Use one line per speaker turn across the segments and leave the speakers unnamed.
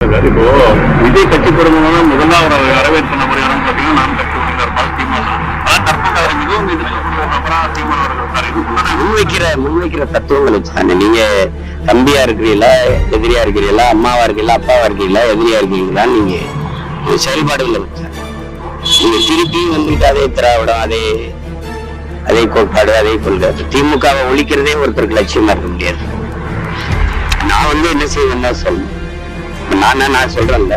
இப்போ விஜய் கட்சி குடும்பம் முதல்ல அவர் வரவேற்பு முறையான பார்த்தீங்கன்னா நான் கட்சி உறுப்பினர் திமுக ஆனால் தற்போது அவர் மிகவும் அவர்கள் சார்
முன்வைக்கிற முன்வைக்கிற தத்துவங்கள் வச்சுதானே. நீங்க தம்பியா இருக்கிறீங்களா எதிரியா இருக்கிறீங்களா அம்மாவா இருக்கீங்களா அப்பாவா இருக்கீங்களா எதிரியா இருக்கீங்களா நீங்க செயல்பாடுகளை வச்சு நீங்க திருப்பி வந்துட்டு அதே திராவிடம் அதே அதே கோட்பாடு அதே கொள்கை. திமுகவை ஒழிக்கிறதே ஒருத்தருக்கு லட்சியமா இருக்க முடியாது. நான் வந்து என்ன செய்வேன்னா சொல்லணும் நானா நான் சொல்றேன்ல.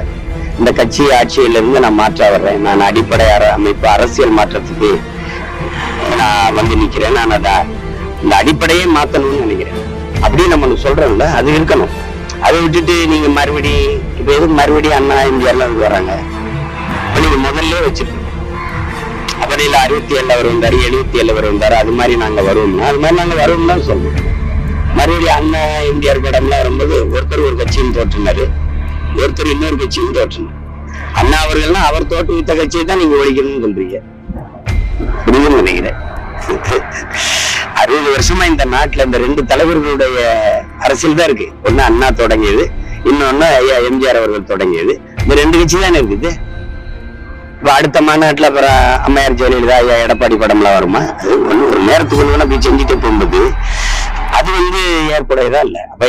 இந்த கட்சி ஆட்சியிலிருந்து நான் மாற்ற வர்றேன். நான் அடிப்படை அமைப்பு அரசியல் மாற்றத்துக்கு நான் வந்து நிக்கிறேன். நான் அதான் இந்த அடிப்படையே மாத்தணும்னு நினைக்கிறேன். அப்படியே நம்ம சொல்றோம்ல அது இருக்கணும். அதை விட்டுட்டு நீங்க மறுபடி இப்ப எதுக்கு மறுபடியும் அண்ணா எம்ஜிஆர்ல இருந்து வராங்க நீங்க முதல்ல வச்சிருக்கோம் அப்புறம் அறுபத்தி ஏழுல அவர் வந்தாரு எழுபத்தி ஏழுல அவர் வந்தாரு அது மாதிரி நாங்க வருவோம்னா. அது மாதிரி நாங்க வருவோம்னு தான் சொல்றோம். மறுபடியும் அண்ணா எம்ஜிஆர் படம்லாம் வரும்போது ஒருத்தர் ஒரு கட்சின்னு போட்டிருந்தாரு. ஒருத்தர் இன்னொரு கட்சியும் தோற்றணும் அண்ணா அவர்கள்லாம் அவர் தோற்றுவித்த கட்சியை தான் நீங்க ஒழிக்கணும்னு சொல்றீங்க. புரியுதுன்னு நினைக்கிறேன். அறுபது வருஷமா இந்த நாட்டுல இந்த ரெண்டு தலைவர்களுடைய அரசியல் தான் இருக்கு. ஒண்ணு அண்ணா தொடங்கியது இன்னொன்னு ஐயா எம்ஜிஆர் அவர்கள் தொடங்கியது. இந்த ரெண்டு கட்சி தானே இருக்குது? இப்ப அடுத்த மாநாட்டுல அப்புறம் அம்மையார் ஜெயலலிதா ஐயா எடப்பாடி படம்லாம் வருமா? அது ஒண்ணு ஒரு நேரத்துக்கு ஒண்ணு போய் செஞ்சுட்டு போகும்போது அது வந்து ஏற்புடையதா இல்ல? அப்ப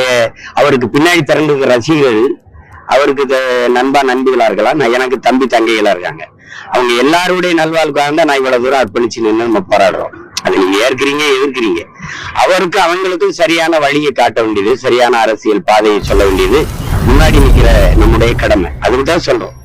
அவருக்கு பின்னாடி திரண்டு ரசிகர்கள் அவருக்கு நண்பா நண்பிகளா இருக்கலாம். நான் எனக்கு தம்பி தங்கைகளா இருக்காங்க. அவங்க எல்லாருடைய நல்வாழ்வுக்காக தான் நான் இவ்வளவு தூரம் அர்ப்பணிச்சு நின்று நம்ம போராடுறோம். அதை நீங்க ஏற்கிறீங்க எதிர்க்கிறீங்க. அவருக்கு அவங்களுக்கும் சரியான வழியை காட்ட வேண்டியது சரியான அரசியல் பாதையை சொல்ல வேண்டியது முன்னாடி நிக்கிற நம்முடைய கடமை. அதுக்கு தான் சொல்றோம்.